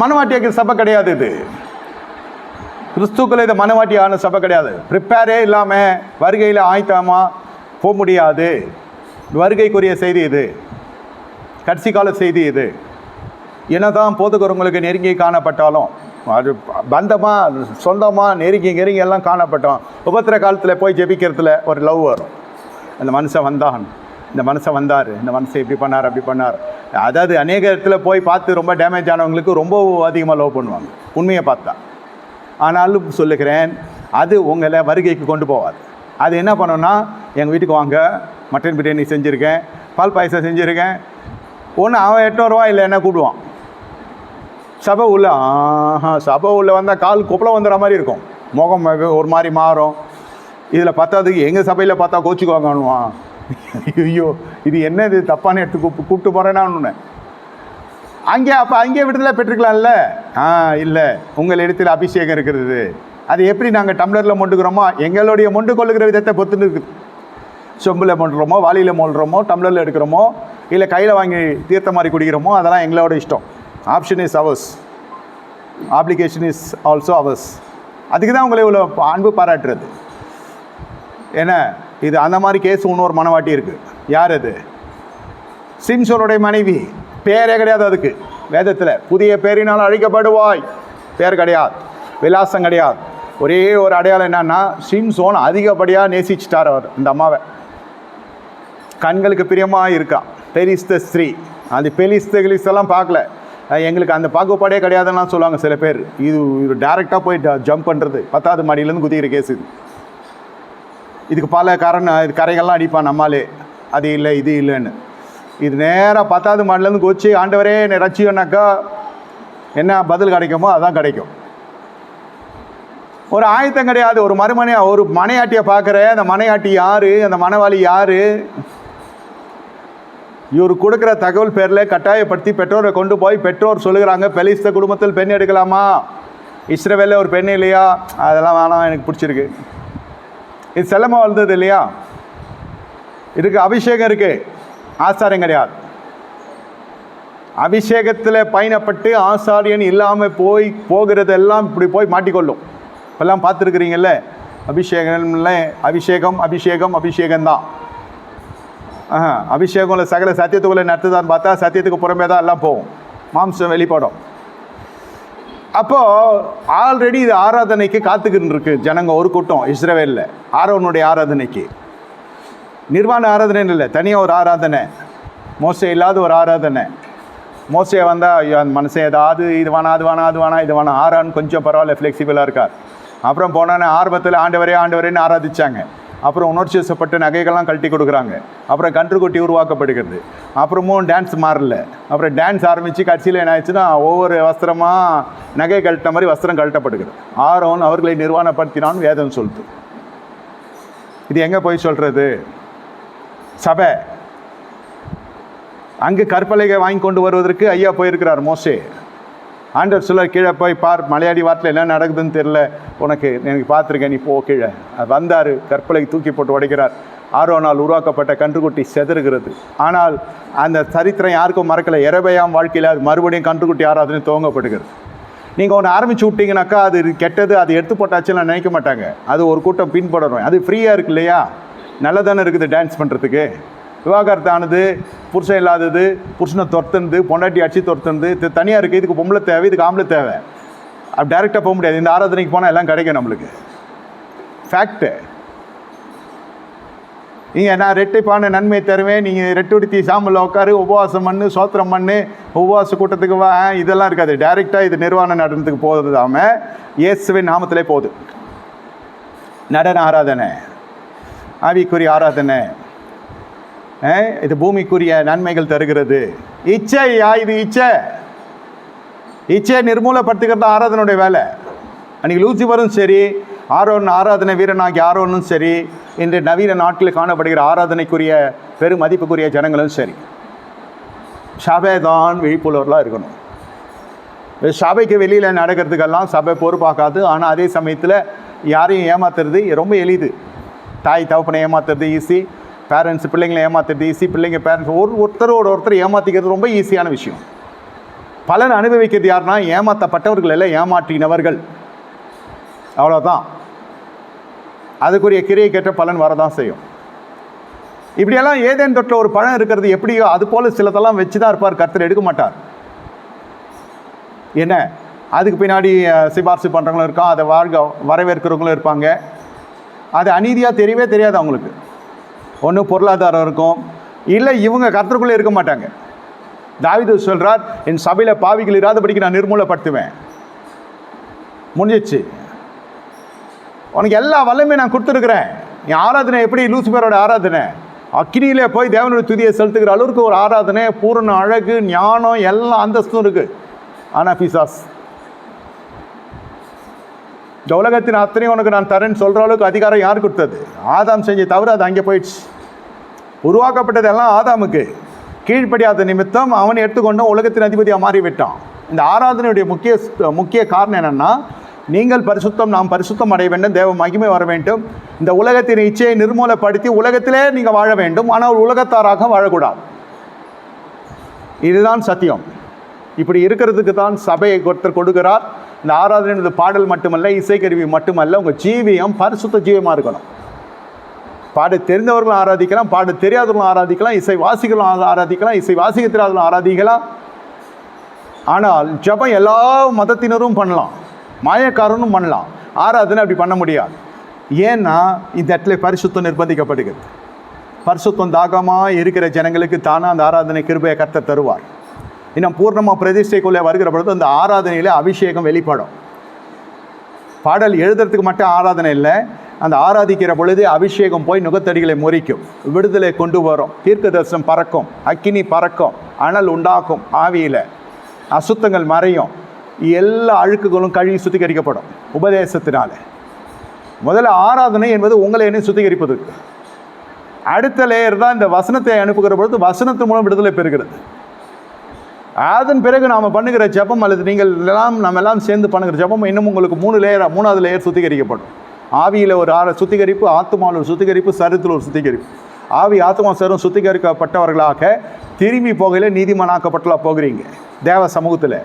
மனவாட்டியாக்கு சபை கிடையாது இது. கிறிஸ்துக்கள் இது மனவாட்டியான சபை கிடையாது. ப்ரிப்பேரே இல்லாமல் வருகையில் ஆயத்தமாக போக முடியாது. வருகைக்குரிய செய்தி இது. கடைசி கால செய்தி இது. என்னதான் போதுகிறவங்களுக்கு நெருங்கி காணப்பட்டாலும் அது பந்தமாக சொந்தமாக நெருங்கி நெருங்கி எல்லாம் காணப்பட்டோம். உபத்திர காலத்தில் போய் ஜெபிக்கிறதுல ஒரு லவ் வரும். அந்த மனுஷன் வந்தான். இந்த மனுஷன் வந்தார். இந்த மனுஷன் இப்படி பண்ணார் அப்படி பண்ணார். அதாவது அநேக இடத்துல போய் பார்த்து ரொம்ப டேமேஜ் ஆனவங்களுக்கு ரொம்ப அதிகமாக லவ் பண்ணுவாங்க. உண்மையை பார்த்தா. ஆனாலும் சொல்லுகிறேன் அது உங்களை வருகைக்கு கொண்டு போகாது. அது என்ன பண்ணோன்னா எங்கள் வீட்டுக்கு வாங்க மட்டன் பிரியாணி செஞ்சுருக்கேன் பால் பாயசம் செஞ்சுருக்கேன். ஒன்று அவன் எட்நூறுவா இல்லை என்ன கூப்பிடுவான்? சபை உள்ள ஆஹா சபை உள்ள வந்தால் கால் கொப்பளம் வந்துடுற மாதிரி இருக்கும். முகம் ஒரு மாதிரி மாறும். இதில் பத்தாதுக்கு எங்கள் சபையில் பார்த்தா கோச்சுக்குவாங்கன்னுவான். ஐயோ இது என்ன இது தப்பான எடுத்து கூப்பிட்டு கூப்பிட்டு ஒன்று அங்கே அப்போ அங்கே விடுதலை பெற்றுக்கலாம்ல ஆ இல்லை. உங்கள் இடத்துல அபிஷேகம் இருக்கிறது. அது எப்படி நாங்கள் டம்ளரில் மொண்டுக்கிறோமோ எங்களுடைய மொண்டு கொள்ளுகிற விதத்தை பொத்துன்னு இருக்குது. சொம்பில் மொண்டுறோமோ வாளியில் மொழுறோமோ டம்ளரில் எடுக்கிறோமோ இல்லை கையில் வாங்கி தீர்த்த மாதிரி குடிக்கிறோமோ அதெல்லாம் எங்களோட இஷ்டம். Option is ours application is also ours அதுக்கு தான் உங்களை இவ்வளோ அன்பு பாராட்டுறது. என்ன? இது அந்த மாதிரி கேஸ் இன்னொரு மனவாட்டி இருக்குது யார் அது? சிம்சோனுடைய மனைவி. பேரே கிடையாது அதுக்கு. வேதத்தில் புதிய பேரினால் அழைக்கப்படுவாய். பேர் கிடையாது. விலாசம் கிடையாது. ஒரே ஒரு அடையாளம் என்னன்னா சிம்சோன் அதிகப்படியாக நேசிச்சிட்டார் அவர் இந்த அம்மாவை. கண்களுக்கு பிரியமாக இருக்கா? பெரிஸ்த ஸ்ரீ அது பெலிஸ்த கிலிஸ்தெல்லாம் பார்க்கல. எங்களுக்கு அந்த பாகுபாடே கிடையாதுன்னு சொல்லுவாங்க சில பேர். இது இது டேரெக்டாக போய் ஜம்ப் பண்ணுறது பத்தாவது மாடியிலேருந்து குதிக்கிற கேஸ் இது. இதுக்கு பல காரணம் இது கரைகள்லாம் அடிப்பான் நம்மாலே. அது இல்லை இது இல்லைன்னு. இது நேராக பத்தாவது மாடிலேருந்து கொச்சி ஆண்டவரே என்னை ரட்சியோன்னாக்கா என்ன பதில் கிடைக்குமோ அதான் கிடைக்கும். ஒரு ஆயத்தம் கிடையாது. ஒரு மறுமனையா ஒரு மனையாட்டியை பார்க்குற அந்த மனையாட்டி யார் அந்த மனவாளி யார்? இவர் கொடுக்குற தகவல் பேரில் கட்டாயப்படுத்தி பெற்றோரை கொண்டு போய் பெற்றோர் சொல்லுகிறாங்க. பெலிஸ்த குடும்பத்தில் பெண் எடுக்கலாமா? இஸ்ரவேலில் ஒரு பெண் இல்லையா? அதெல்லாம் வேணாம் எனக்கு பிடிச்சிருக்கு. இது செல்லமாக வளர்ந்தது இல்லையா? இதுக்கு அபிஷேகம் இருக்கு. ஆசாரம் கிடையாது. அபிஷேகத்தில் பயணப்பட்டு ஆசாரியன் இல்லாமல் போய் போகிறதெல்லாம் இப்படி போய் மாட்டிக்கொள்ளும். இப்போல்லாம் பார்த்துருக்குறீங்கல்ல அபிஷேகம்ல அபிஷேகம் அபிஷேகம் அபிஷேகம்தான். ஆஹா அபிஷேகம்ல சகல சத்தியத்துக்குள்ளே நடத்துதான்னு பார்த்தா சத்தியத்துக்கு புறமே தான் எல்லாம் போகும். மாம்சம் வெளிப்படும். அப்போது ஆல்ரெடி இது ஆராதனைக்கு காத்துக்கிட்டு இருக்கு ஜனங்க ஒரு கூட்டம் இஸ்ரேவேலில். ஆரோனுடைய ஆராதனைக்கு. நிர்வாண ஆராதனை இல்லை தனியாக ஒரு ஆராதனை. மோசை இல்லாத ஒரு ஆராதனை. மோசையை வந்தால் ஐயோ அந்த மனுஷன் ஏதாவது இது வேணா அது வேணா அது வேணா இது வேணா ஆறான்னு கொஞ்சம் பரவாயில்ல ஃப்ளெக்சிபிளாக இருக்கார். அப்புறம் போனோன்னே ஆர்வத்தில் ஆண்டவரே ஆண்டவரேன்னு ஆராதிச்சாங்க. அப்புறம் உணர்ச்சி வசப்பட்டு நகைகள்லாம் கழட்டி கொடுக்குறாங்க. அப்புறம் கன்றுக்குட்டி உருவாக்கப்படுகிறது. அப்புறமும் டான்ஸ் மாறல. அப்புறம் டான்ஸ் ஆரம்பித்து கடைசியில் என்ன ஆயிடுச்சுன்னா ஒவ்வொரு வஸ்திரமாக நகை கழட்ட மாதிரி வஸ்திரம் கழட்டப்படுகிறது. ஆரோன் அவர்களை நிர்வாணப்படுத்தினான்னு வேதம் சொல்லுது. இது எங்கே போய் சொல்கிறது சபை. அங்கு கற்பலைகை வாங்கி கொண்டு வருவதற்கு ஐயா போயிருக்கிறார் மோசே. ஆண்டவர் சொல்ல கீழே போய் பார் மலையாடி வாட்டில் என்ன நடக்குதுன்னு தெரில உனக்கு எனக்கு பார்த்துருக்கேன் நீ போ கீழே. அது வந்தார் கற்பலை தூக்கி போட்டு உடைக்கிறார். ஆரோனால் உருவாக்கப்பட்ட கன்றுக்குட்டி செதறுகிறது. ஆனால் அந்த சரித்திரம் யாருக்கும் மறக்கலை. இரவையாம் வாழ்க்கையில் அது மறுபடியும் கன்றுக்குட்டி ஆராதனை துவங்கப்படுகிறது. நீங்கள் ஒன்று ஆரம்பிச்சு விட்டீங்கனாக்கா அது கெட்டது அது எடுத்து போட்டாச்சுன்னு நினைக்க மாட்டாங்க. அது ஒரு கூட்டம் பின்படணும். அது ஃப்ரீயாக இருக்கு இல்லையா? நல்லதானே இருக்குது டான்ஸ் பண்ணுறதுக்கு விவாகரத்தானது புருஷன் இல்லாதது புருஷனை துரத்துனது பொண்டாட்டி அடிச்சு துரத்துனது இது தனியாக இருக்குது இதுக்கு பொம்பளை தேவை இதுக்கு ஆம்பளை தேவை. அப்படி டேரெக்டாக போக முடியாது. இந்த ஆராதனைக்கு போனால் எல்லாம் கிடைக்கும் நம்மளுக்கு. ஃபேக்ட்டு நீங்கள் நான் ரெட்டிப்பான நன்மை தருவேன். நீங்கள் ரெட்டுடுத்தி சாம்பலில் உட்காரு உபவாசம் பண்ணு சோத்திரம் பண்ணு உபவாச கூட்டத்துக்கு வா இதெல்லாம் இருக்காது. டைரெக்டாக இது நிர்வாண நடனத்துக்கு போகிறதாம இயேசுவின் நாமத்திலே போகுது. நடன ஆராதனை. ஆவிக்குரிய ஆராதனை. இது பூமிக்குரிய நன்மைகள் தருகிறது. இச்சையா இது இச்சை. இச்சையை நிர்மூலப்படுத்துகிறது ஆராதனுடைய வேலை. அன்றைக்கி லூசிபரும் சரி ஆரோன் ஆராதனை வீரனாகி ஆரோனும் சரி இன்று நவீன நாட்டில் காணப்படுகிற ஆராதனைக்குரிய பெரும் மதிப்புக்குரிய ஜனங்களும் சரி. சபை தான் விழிப்புணர்வுலாம் இருக்கணும். இது சபைக்கு வெளியில் நடக்கிறதுக்கெல்லாம் சபை பொறுப்பாக்காது. ஆனால் அதே சமயத்தில் யாரையும் ஏமாத்துறது ரொம்ப எளிது. தாய் தகப்பனை ஏமாத்துறது ஈஸி பேரண்ட்ஸ் பிள்ளைங்களை ஏமாத்துறது ஈஸி பிள்ளைங்க பேரண்ட்ஸ் ஒரு ஒருத்தரோட ஒருத்தர் ஏமாற்றிக்கிறது ரொம்ப ஈஸியான விஷயம். பலன் அனுபவிக்கிறது யாருன்னா ஏமாற்றப்பட்டவர்கள் எல்லாம் ஏமாற்றினவர்கள். அவ்வளோதான் அதுக்குரிய கிரியை கேட்ட பலன் வரதான் செய்யும். இப்படியெல்லாம் ஏதேன் தொட்டில் ஒரு பழம் இருக்கிறது எப்படியோ அது போல் சிலதெல்லாம் வச்சு தான் இருப்பார் கருத்தில் எடுக்க மாட்டார். என்ன? அதுக்கு பின்னாடி சிபார்சு சிபாரிசு பண்ணுறவங்களும் இருக்கான் அதை வாழ்க வரவேற்கிறவங்களும் இருப்பாங்க. அது அநீதியாக தெரியவே தெரியாது அவங்களுக்கு. ஒன்று பொருளாதாரம் இருக்கும். இல்லை இவங்க கத்தருக்குள்ளே இருக்க மாட்டாங்க. தாவீது சொல்கிறார் என் சபையில் பாவிகள் இராதபடிக்கு நான் நிர்மூலப்படுத்துவேன். முடிஞ்சிச்சு. உனக்கு எல்லா வல்லமையும் நான் கொடுத்துருக்குறேன். என் ஆராதனை எப்படி லூசிபரோட ஆராதனை? அக்னியிலே போய் தேவனுடைய துதியை செலுத்துகிற அளவுக்கு ஒரு ஆராதனை பூரண அழகு ஞானம் எல்லா அந்தஸ்தும் இருக்குது ஆனால் பிசாஸ் இந்த உலகத்தின் அத்தனையும் உனக்கு நான் தரேன்னு சொல்கிற அளவுக்கு அதிகாரம் யார் கொடுத்தது? ஆதாம் செஞ்ச தவிர அது அங்கே போயிடுச்சு. உருவாக்கப்பட்டது எல்லாம் ஆதாமுக்கு. கீழ்ப்படியாத நிமித்தம் அவனை எடுத்துக்கொண்டு உலகத்தின் அதிபதியாக மாறிவிட்டான். இந்த ஆராதனையுடைய முக்கிய முக்கிய காரணம் என்னென்னா நீங்கள் பரிசுத்தம் நாம் பரிசுத்தம் அடைய வேண்டும் தேவ மகிமை வர வேண்டும். இந்த உலகத்தின் இச்சையை நிர்மூலப்படுத்தி உலகத்திலே நீங்கள் வாழ வேண்டும் ஆனால் உலகத்தாராக வாழக்கூடாது. இதுதான் சத்தியம். இப்படி இருக்கிறதுக்கு தான் சபையை ஒருத்தர் கொடுக்கிறார். இந்த ஆராதனை பாடல் மட்டுமல்ல இசைக்கருவி மட்டுமல்ல உங்கள் ஜீவியம் பரிசுத்த ஜீவியமாக இருக்கணும். பாட தெரிந்தவர்களும் ஆராதிக்கலாம் பாட தெரியாதவர்களும் ஆராதிக்கலாம் இசை வாசிகளும் ஆராதிக்கலாம் இசை வாசிக்க தெரியாதவர்களும் ஆராதிக்கலாம். ஆனால் ஜெபம் எல்லா மதத்தினரும் பண்ணலாம் மாயக்காரனும் பண்ணலாம். ஆராதனை அப்படி பண்ண முடியாது. ஏன்னா இந்த இடத்துல பரிசுத்தம் நிர்பந்திக்கப்படுகிறது. பரிசுத்தம் தாகமாக இருக்கிற ஜனங்களுக்கு தானே அந்த ஆராதனை கிருபையை கர்த்தர் தருவார். இன்னும் பூர்ணமாக பிரதிஷ்டைக்குள்ளே வருகிற பொழுது அந்த ஆராதனையில் அபிஷேகம் வெளிப்படும். பாடல் எழுதுறதுக்கு மட்டும் ஆராதனை இல்லை அந்த ஆராதிக்கிற பொழுது அபிஷேகம் போய் நுகத்தடிகளை முறிக்கும் விடுதலை கொண்டு வரும் தீர்க்க தரிசனம் பறக்கும் அக்கினி பறக்கும் அனல் உண்டாக்கும் ஆவியில் அசுத்தங்கள் மறையும். எல்லா அழுக்குகளும் கழுவி சுத்திகரிக்கப்படும் உபதேசத்தினால. முதல்ல ஆராதனை என்பது உங்களை என்ன சுத்திகரிப்பது அடுத்த லேயர் தான் இந்த வசனத்தை அனுப்புகிற பொழுது வசனத்தின் மூலம் விடுதலை பெறுகிறது. அதன் பிறகு நாம் பண்ணுகிற ஜெபம் அல்லது நீங்கள் எல்லாம் நம்ம எல்லாம் சேர்ந்து பண்ணுகிற ஜெபம் இன்னும் உங்களுக்கு மூணு லேயர் மூணாவது லேயர் சுத்திகரிக்கப்படும். ஆவியில் ஒரு ஆற சுத்திகரிப்பு ஆத்மாவில் ஒரு சுத்திகரிப்பு சரத்தில் ஒரு சுத்திகரிப்பு. ஆவி ஆத்மா சரும் சுத்திகரிக்கப்பட்டவர்களாக திரும்பி போகையில் நீதிமனாக்கப்பட்டலாம் போகிறீங்க. தேவ சமூகத்தில்.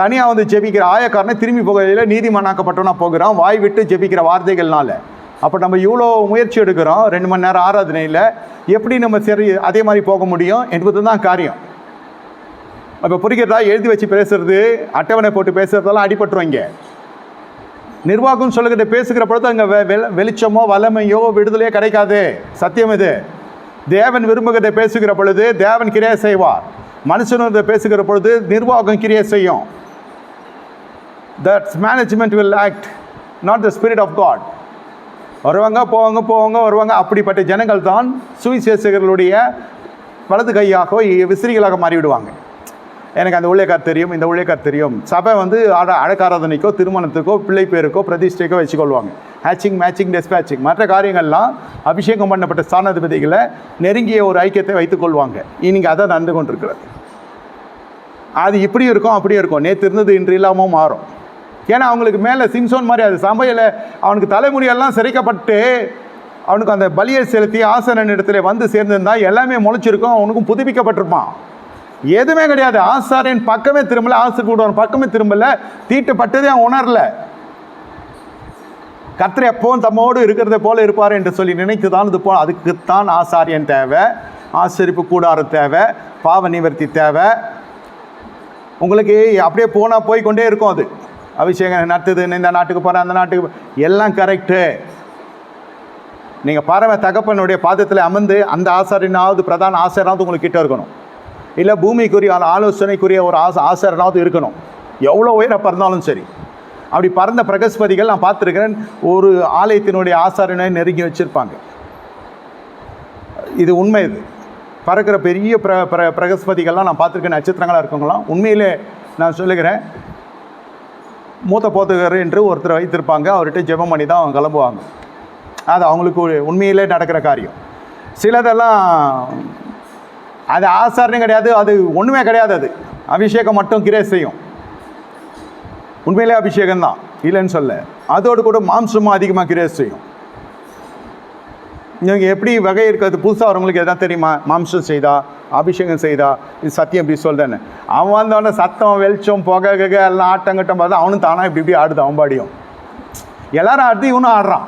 தனியாக வந்து ஜெபிக்கிற ஆயக்காரனை திரும்பி போகையில் நீதிமனாக்கப்பட்டவனா போகிறான். வாய் விட்டு ஜெபிக்கிற வார்த்தைகள்னால. அப்போ நம்ம இவ்வளோ முயற்சி எடுக்கிறோம். ரெண்டு மணி நேரம் ஆராதனையில். எப்படி நம்ம சரி அதே மாதிரி போக முடியும்? என்பது தான் காரியம். அப்போ பொறிக்கிறதா எழுதி வச்சு பேசுறது அட்டவணை போட்டு பேசுறதெல்லாம் அடிபட்டுருவாங்க. நிர்வாகம் சொல்லுகிட்ட பேசுகிற பொழுது அங்கே வெ வெ- வெளிச்சமோ வல்லமையோ விடுதலையோ கிடைக்காது. சத்தியம் இது. தேவன் விரும்புகிறதை பேசுகிற பொழுது தேவன் கிரியை செய்வார். மனுஷனதை பேசுகிற பொழுது நிர்வாகம் கிரியை செய்யும். That's management will act not the spirit of God வருவாங்க போவாங்க போவாங்க வருவாங்க. அப்படிப்பட்ட ஜனங்கள் தான் சுவிசேஷகர்களுடைய வலது கையாக விசிறிகளாக மாறிவிடுவாங்க. எனக்கு அந்த ஊழியக்கார் தெரியும் இந்த ஊழியக்கார் தெரியும். சபை வந்து அட அழக்காராதனைக்கோ திருமணத்துக்கோ பிள்ளை பேருக்கோ பிரதிஷ்டைக்கோ வச்சுக்கொள்வாங்க. ஹேச்சிங் மேட்சிங் டெஸ்பேச்சிங் மற்ற காரியங்கள்லாம் அபிஷேகம் பண்ணப்பட்ட ஸ்தானாதிபதிகளை நெருங்கிய ஒரு ஐக்கியத்தை வைத்துக்கொள்வாங்க இன்னைக்கு அதை நடந்து கொண்டிருக்கிறது. அது இப்படி இருக்கும் அப்படியும் இருக்கும். நேற்று இருந்தது இன்று இல்லாமல் மாறும். ஏன்னா அவங்களுக்கு மேலே சிம்சோன் மாதிரி அது. சமையல அவனுக்கு தலைமுடியெல்லாம் சிறைக்கப்பட்டு அவனுக்கு அந்த பலியை செலுத்தி ஆசனன் இடத்துல வந்து சேர்ந்திருந்தா எல்லாமே முளைச்சிருக்கும் அவனுக்கும் புதுப்பிக்கப்பட்டிருப்பான். எதுவுமே கிடையாது. ஆசாரியன் பக்கமே திரும்பல ஆசை கூடுவான் பக்கமே திரும்பல. தீட்டுப்பட்டதே அவன் உணரல. கத்திர எப்பவும் தம்மோடு இருக்கிறத போல இருப்பார் என்று சொல்லி நினைத்து தான் இது போல் அதுக்குத்தான் ஆசாரியன் தேவை. ஆசரிப்பு கூடாரம் தேவை. பாவ நிவர்த்தி தேவை. உங்களுக்கு அப்படியே போனால் போய் கொண்டே இருக்கும் அது. அபிஷேகம் நடத்துது? இந்த நாட்டுக்கு போகிறேன் அந்த நாட்டுக்கு எல்லாம் கரெக்டு நீங்கள் பறவை தகப்பனுடைய பாதத்தில் அமர்ந்து அந்த ஆசாரியனாவது பிரதான ஆசாரியாவது உங்களுக்கு கிட்ட இருக்கணும். இல்லை பூமிக்குரிய ஆலோசனைக்குரிய ஒரு ஆசை ஆசரனாவது இருக்கணும். எவ்வளோ உயர பறந்தாலும் சரி. அப்படி பறந்த பிரகஸ்பதிகள் நான் பார்த்துருக்கிறேன் ஒரு ஆலயத்தினுடைய ஆசாரனை நெருங்கி வச்சுருப்பாங்க. இது உண்மை இது. பறக்கிற பெரிய பிர பிர பிரகஸ்பதிகள்லாம் நான் பார்த்துருக்கேன் நட்சத்திரங்களாக இருக்கவங்களாம் உண்மையிலே நான் சொல்லுகிறேன் மூத்த போத்துகர் என்று ஒருத்தர் வைத்திருப்பாங்க அவர்கிட்ட ஜெபம் பண்ணி தான் அவங்க கிளம்புவாங்க. அது அவங்களுக்கு உண்மையிலே நடக்கிற காரியம். சிலதெல்லாம் அது ஆசாரணும் கிடையாது அது ஒன்றுமே கிடையாது அது. அபிஷேகம் மட்டும் கிரே செய்யும். உண்மையிலே அபிஷேகம் தான் இல்லைன்னு சொல்ல. அதோடு கூட மாம்சமும் அதிகமாக கிரே செய்யும். நீங்கள் எப்படி வகை இருக்கிறது? புதுசாக வரவங்களுக்கு எதாவது தெரியுமா? மாம்சம் செய்தா அபிஷேகம் செய்தா? இது சத்தியம் இப்படி சொல்கிறேன்னு அவன் வந்தவன சத்தம் வெளிச்சம் புகை கக எல்லாம் ஆட்டங்கட்டம் பார்த்தா அவனும் தானாக இப்படி இப்படி ஆடுது அவன் பாடியும். எல்லாரும் ஆடுது இவனும் ஆடுறான்.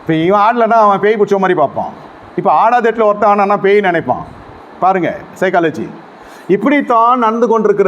இப்போ இவன் ஆடலைன்னா அவன் பேய் பிடிச்ச மாதிரி பார்ப்பான். இப்போ ஆடாத இடத்துல ஒருத்தன் ஆனான்னா பேய் நினைப்பான். பாருங்க சைக்காலஜி இப்படித்தான் நடந்து கொண்டிருக்கிறது.